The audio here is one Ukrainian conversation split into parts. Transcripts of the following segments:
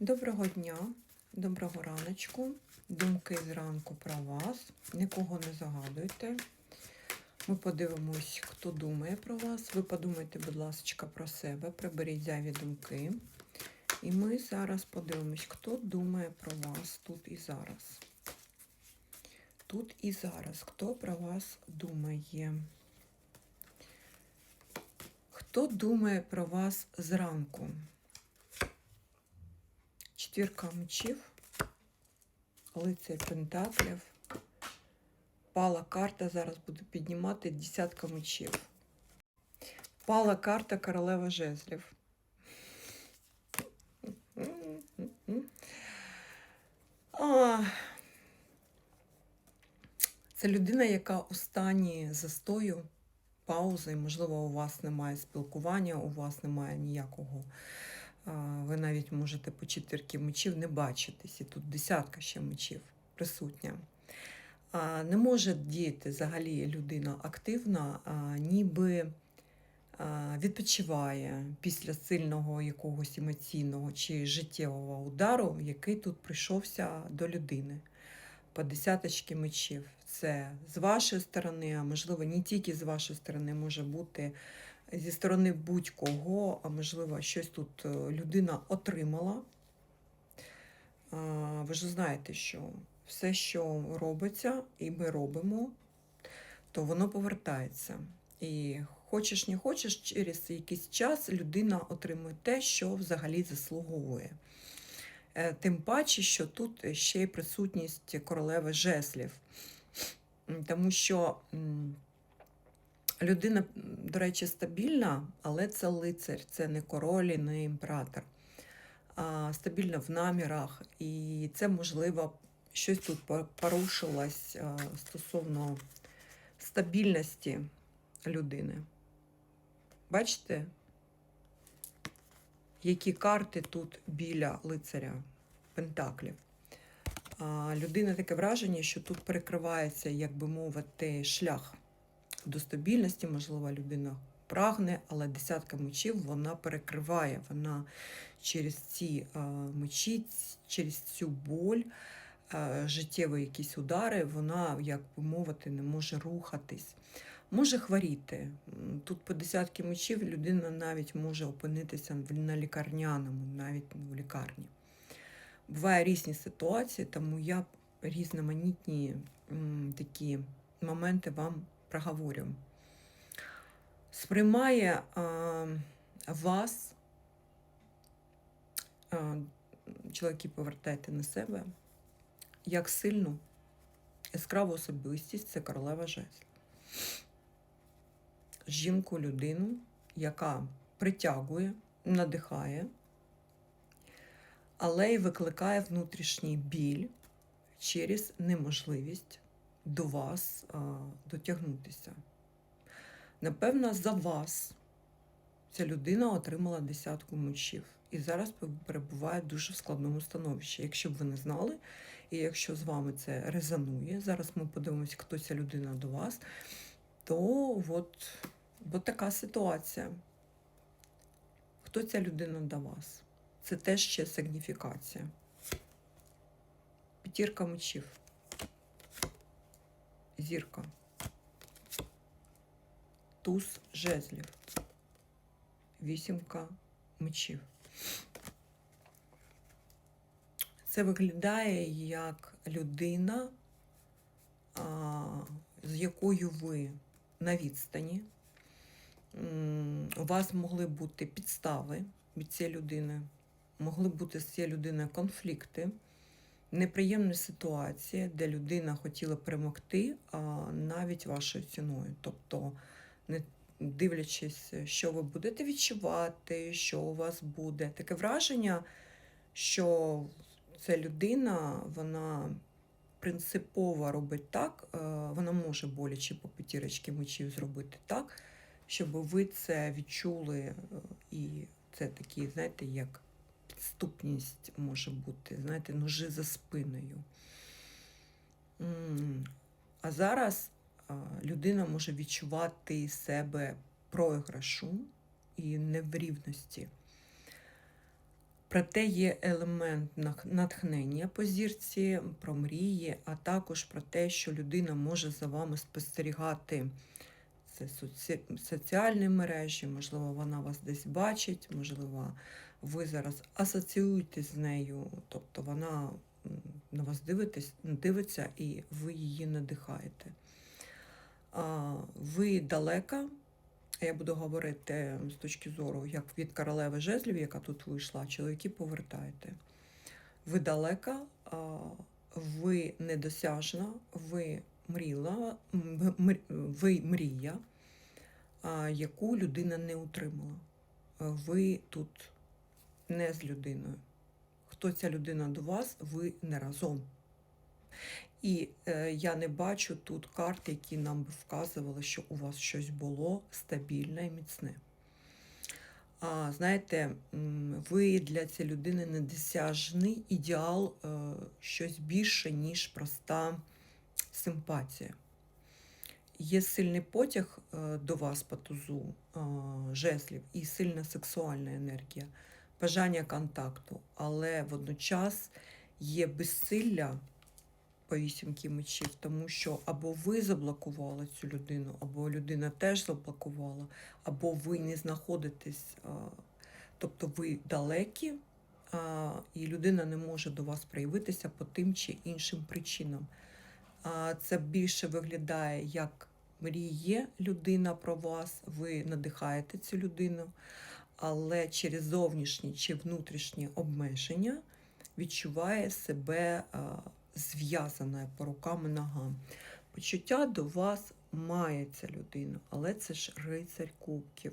Доброго дня, доброго раночку. Думки зранку про вас. Нікого не загадуйте. Ми подивимось, хто думає про вас. Ви подумайте, будь ласка, про себе, приберіть зайві думки. І ми зараз подивимось, хто думає про вас тут і зараз. Тут і зараз. Хто про вас думає? Хто думає про вас зранку? Четвірка мечів, лицар пентаклів. Пала карта, зараз буду піднімати десятка мечів. Пала карта королева жезлів. Це людина, яка у стані застою, паузи, можливо, у вас немає спілкування, у вас немає ніякого. Ви навіть можете по четвірки мечів не бачитись. І тут десятка ще мечів присутня. Не може діяти взагалі людина активна, ніби відпочиває після сильного якогось емоційного чи життєвого удару, який тут прийшовся до людини. По десяточки мечів. Це з вашої сторони, а можливо, не тільки з вашої сторони, може бути зі сторони будь-кого, а можливо, щось тут е, людина отримала. Ви ж знаєте, що все, що робиться, і ми робимо, то воно повертається. І хочеш не хочеш, через якийсь час людина отримує те, що взагалі заслуговує. Е, Тим паче, що тут ще й присутність королеви жеслів. Тому що людина, до речі, стабільна, але це лицар, це не король, не імператор. А стабільна в намірах, і це можливо щось тут порушилось стосовно стабільності людини. Бачите, які карти тут біля лицаря Пентаклів. Людина таке враження, що тут перекривається, як би мовити, шлях до стабільності. Можливо, людина прагне, але десятка мечів вона перекриває. Вона через ці а, мечі, через цю боль, а, життєві якісь удари, вона, як би мовити, не може рухатись. Може хворіти. Тут по десятки мечів людина навіть може опинитися на лікарняному, навіть в лікарні. Буває різні ситуації, тому я різноманітні такі моменти вам проговорю. Сприймає а, вас, а, чоловіки, повертайте на себе, як сильну, яскраву особистість це королева жезлів. Жінку, людину, яка притягує, надихає, але й викликає внутрішній біль через неможливість до вас а, дотягнутися. Напевно, за вас ця людина отримала десятку мечів і зараз перебуває в дуже складному становищі. Якщо б ви не знали, і якщо з вами це резонує, зараз ми подивимося, хто ця людина до вас, то от, от така ситуація. Хто ця людина до вас? Це теж ще сигніфікація. П'ятірка мечів. Зірка. Туз жезлів. Вісімка мечів. Це виглядає як людина, з якою ви на відстані. У вас могли бути підстави від цієї людини, могли бути з цією людиною конфлікти, неприємні ситуації, де людина хотіла перемогти навіть вашою ціною. Тобто, не дивлячись, що ви будете відчувати, що у вас буде. Таке враження, що ця людина, вона принципово робить так, е, вона може боляче по п'ятірочки мечів зробити так, щоб ви це відчули, е, і це такі, знаєте, як підступність може бути, знаєте, ножи за спиною. А зараз людина може відчувати себе програшу і неврівності. Проте є елемент натхнення по зірці, про мрії, а також про те, що людина може за вами спостерігати. Це соці- соціальні мережі, можливо, вона вас десь бачить, можливо, ви зараз асоціюєтесь з нею, тобто вона на вас дивитесь, дивиться і ви її надихаєте. А, Ви далека, я буду говорити з точки зору, як від королеви жезлів, яка тут вийшла, чоловіки повертаєте. Ви далека, а, ви недосяжна, ви мріла, ви мрія, яку людина не утримала. Ви тут не з людиною. Хто ця людина до вас, ви не разом. І е, я не бачу тут карт, які нам би вказували, що у вас щось було стабільне і міцне. А, знаєте, ви для цієї людини недосяжний ідеал, е, щось більше, ніж проста симпатія. Є сильний потяг е, до вас по тузу е, жезлів і сильна сексуальна енергія, бажання контакту, але водночас є безсилля по вісімки мечів, тому що або ви заблокували цю людину, або людина теж заблокувала, або ви не знаходитесь, тобто ви далекі, і людина не може до вас проявитися по тим чи іншим причинам. Це більше виглядає як мріє людина про вас, ви надихаєте цю людину, але через зовнішні чи внутрішні обмеження відчуває себе а, зв'язаною по рукам і ногам. Почуття до вас має ця людина, але це ж рицарь кубків.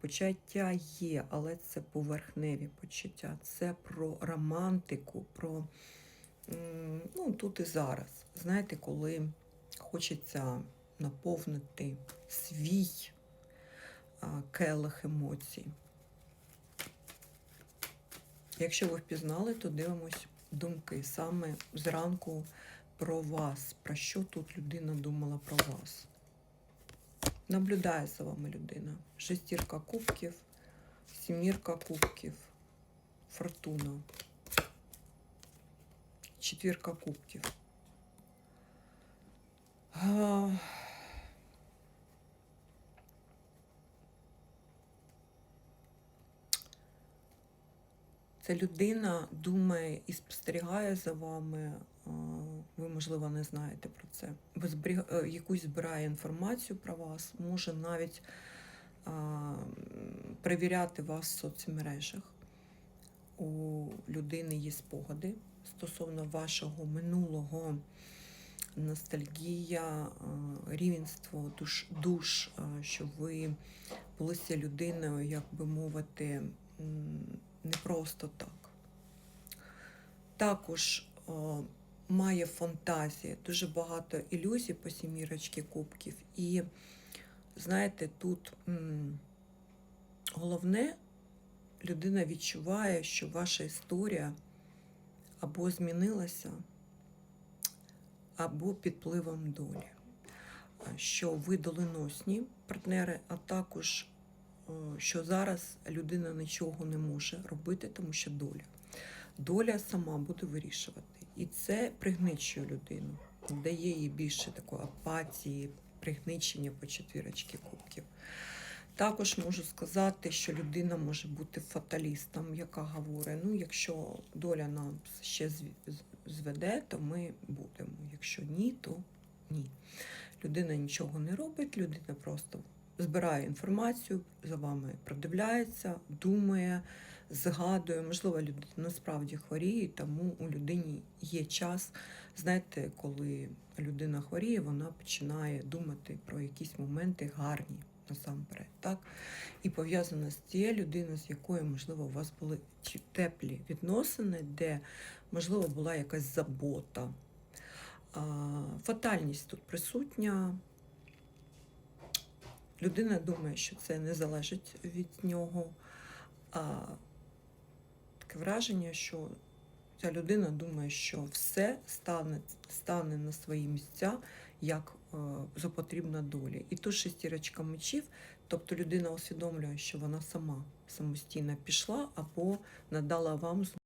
Почуття є, але це поверхневі почуття. Це про романтику, про ну, тут і зараз. Знаєте, коли хочеться наповнити свій а, келих емоцій. Якщо ви впізнали, то дивимось думки саме зранку про вас. Про що тут людина думала про вас? Наблюдає за вами людина. Шестірка кубків, сімірка кубків, фортуна, четвірка кубків. Ця людина думає і спостерігає за вами. Ви, можливо, не знаєте про це. Ви зберіг- е, якусь збирає інформацію про вас, може навіть а, перевіряти вас в соцмережах. У людини є спогади стосовно вашого минулого, ностальгія, рівенство, душ, душ, що ви були людиною, як би мовити, не просто так. Також о, має фантазія, дуже багато ілюзій по сімірочці кубків. І знаєте, тут м, головне, людина відчуває, що ваша історія або змінилася, або під впливом долі. Що ви доленосні партнери, а також що зараз людина нічого не може робити, тому що доля. Доля сама буде вирішувати. І це пригничує людину, дає їй більше такої апатії, пригничення по четвірочці кубків. Також можу сказати, що людина може бути фаталістом, яка говорить: ну, якщо доля нам ще зведе, то ми будемо. Якщо ні, то ні. Людина нічого не робить, людина просто збирає інформацію, за вами продивляється, думає, згадує. Можливо, людина насправді хворіє, тому у людині є час. Знаєте, коли людина хворіє, вона починає думати про якісь моменти гарні насамперед. Так? І пов'язана з тією людиною, з якою, можливо, у вас були теплі відносини, де, можливо, була якась забота. Фатальність тут присутня. Людина думає, що це не залежить від нього. А таке враження, що ця людина думає, що все стане, стане на свої місця, як е, за потрібна долі. І тут шестірочка мечів Тобто людина усвідомлює, що вона сама самостійно пішла або надала вам